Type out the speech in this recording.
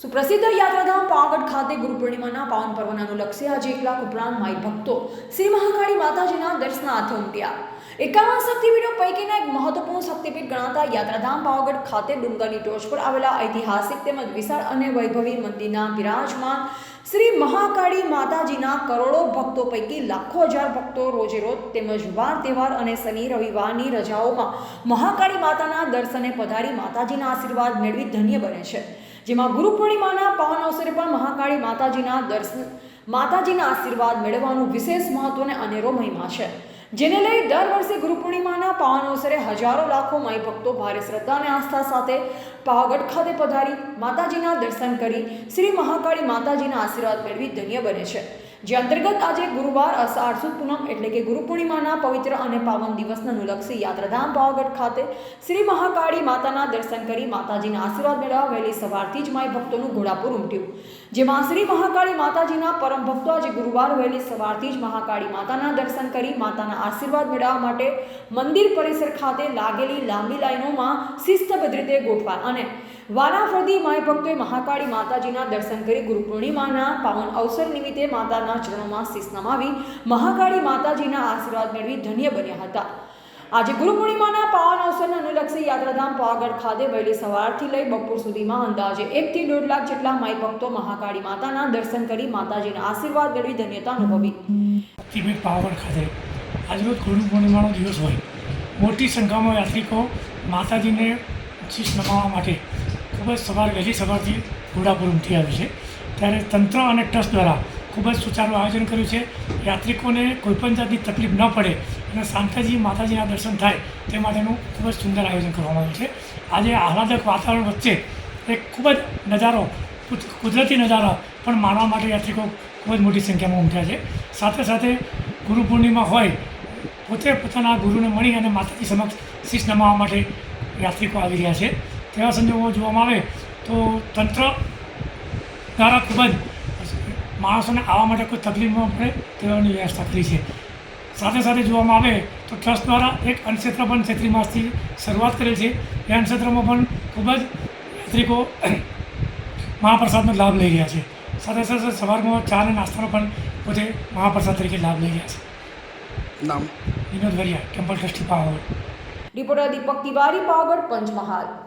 સુપ્રસિદ્ધ યાત્રાધામ પાવાગઢ ખાતે ગુરુ પૂર્ણિમાના પાવન પર્વને અનુલક્ષે આજે એક લાખ ઉપરાંત માઈ ભક્તો શ્રી મહાકાળી માતાજીના દર્શનાર્થે ઉમટ્યા. એકાવન શક્તિપીઠો પૈકીના એક મહત્વપૂર્ણ શક્તિપીઠ ગણાતા યાત્રાધામ પાવાગઢ ખાતે ડુંગરની ટોચ પર આવેલા ઐતિહાસિક તેમજ વિશાળ અને વૈભવી મંદિરના બિરાજમાન શ્રી મહાકાળી માતાજીના કરોડો ભક્તો પૈકી લાખો હજાર ભક્તો રોજે રોજ તેમજ વાર તહેવાર અને શનિ, રવિવારની રજાઓમાં મહાકાળી માતાના દર્શને પધારી માતાજીના આશીર્વાદ મેળવી ધન્ય બને છે. જેમાં ગુરુ પૂર્ણિમાના પાવન અવસરે પણ મહાકાળી માતાજીના દર્શન, માતાજીના આશીર્વાદ મેળવવાનું વિશેષ મહત્વ અને અનેરો મહિમા છે. જેને લઈ દર વર્ષે ગુરુ પૂર્ણિમાના પાવન અવસરે હજારો લાખો માઈ ભક્તો ભારે શ્રદ્ધા અને આસ્થા સાથે પાવાગઢ ખાતે પધારી માતાજીના દર્શન કરી શ્રી મહાકાળી માતાજીના આશીર્વાદ મેળવી ધન્ય બને છે. જે અંતર્ગત આજે ગુરુવાર અષાઢ પૂનમ એટલે કે ગુરુ પૂર્ણિમાના પવિત્ર અને પાવન દિવસને અનુલક્ષી યાત્રાધામ પાવાગઢ ખાતે શ્રી મહાકાળી માતાના દર્શન કરી માતાજીના આશીર્વાદ મેળવવા વહેલી સવારથી જ માય ભક્તોનું ઘોડાપુર ઉમટ્યું. જેમાં શ્રી મહાકાળી માતાજીના પરમ ભક્તો આજે ગુરુવાર વહેલી સવારથી જ મહાકાળી માતાના દર્શન કરી માતાના આશીર્વાદ મેળવવા માટે મંદિર પરિસર ખાતે લાગેલી લાંબી લાઈનોમાં શિસ્તબદ્ધ રીતે ગોઠવા અને વારાફરતી માય ભક્તોએ મહાકાળી માતાજીના દર્શન કરી ગુરુ પૂર્ણિમાના પાવન અવસર નિમિત્તે માતાના ચરણોમાં શીશ નમાવી મહાકાળી માતાજીના આશીર્વાદ મેળવી ધન્ય બન્યા હતા. આજે ગુરુ પૂર્ણિમાના પાવન અવસરને અનુલક્ષી યાત્રાધામ પાવાગઢ ખાતે વહેલી સવારથી લઈ બપોર સુધીમાં અંદાજે એકથી દોઢ લાખ જેટલા માઈ ભક્તો મહાકાળી માતાના દર્શન કરી માતાજીના આશીર્વાદ મેળવી ધન્યતા અનુભવી. પાવાગઢ ખાતે આજરોજ ગુરુ પૂર્ણિમાનો દિવસ હોય. મોટી સંખ્યામાં યાત્રિકો માતાજીને શીશ નમાવવા માટે ખૂબ જ સવાર વહેલી સવારથી ઘોડાપુર ઉમટી આવ્યું છે. ત્યારે તંત્ર અને ટ્રસ્ટ દ્વારા ખૂબ જ સુચારું આયોજન કર્યું છે. યાત્રિકોને કોઈપણ જાતની તકલીફ ન પડે અને શાંતિજી માતાજીના દર્શન થાય તે માટેનું ખૂબ જ સુંદર આયોજન કરવામાં આવ્યું છે. આજે આહલાદક વાતાવરણ વચ્ચે એક ખૂબ જ નજારો, કુદ- કુદરતી નજારો પણ માણવા માટે યાત્રિકો ખૂબ જ મોટી સંખ્યામાં ઉમટ્યા છે. સાથે સાથે ગુરુ પૂર્ણિમા હોય, પોતે પોતાના ગુરુને મળી અને માતાજી સમક્ષ શીશ નમાવવા માટે યાત્રિકો આવી રહ્યા છે. તેવા સંજોગો જોવામાં આવે તો તંત્ર દ્વારા ખૂબ જ માણસોને આવવા માટે કોઈ તકલીફ ન પડે તેવાની વ્યવસ્થા કરી છે. સાથે સાથે જોવામાં આવે તો ટ્રસ્ટ દ્વારા એક અન્નક્ષેત્ર પણ ચૈત્રી માસથી શરૂઆત કરેલ છે. એ અન્નક્ષેત્રમાં પણ ખૂબ જ યાત્રિકો મહાપ્રસાદનો લાભ લઈ રહ્યા છે. સાથે સાથે સવારમાં ચા અને નાસ્તાનો પણ પોતે મહાપ્રસાદ તરીકે લાભ લઈ રહ્યા છે. નામ? Vinod Variya temple trustee Pavagadh. Reporter Deepak Tiwari Pavagadh Panchmahal.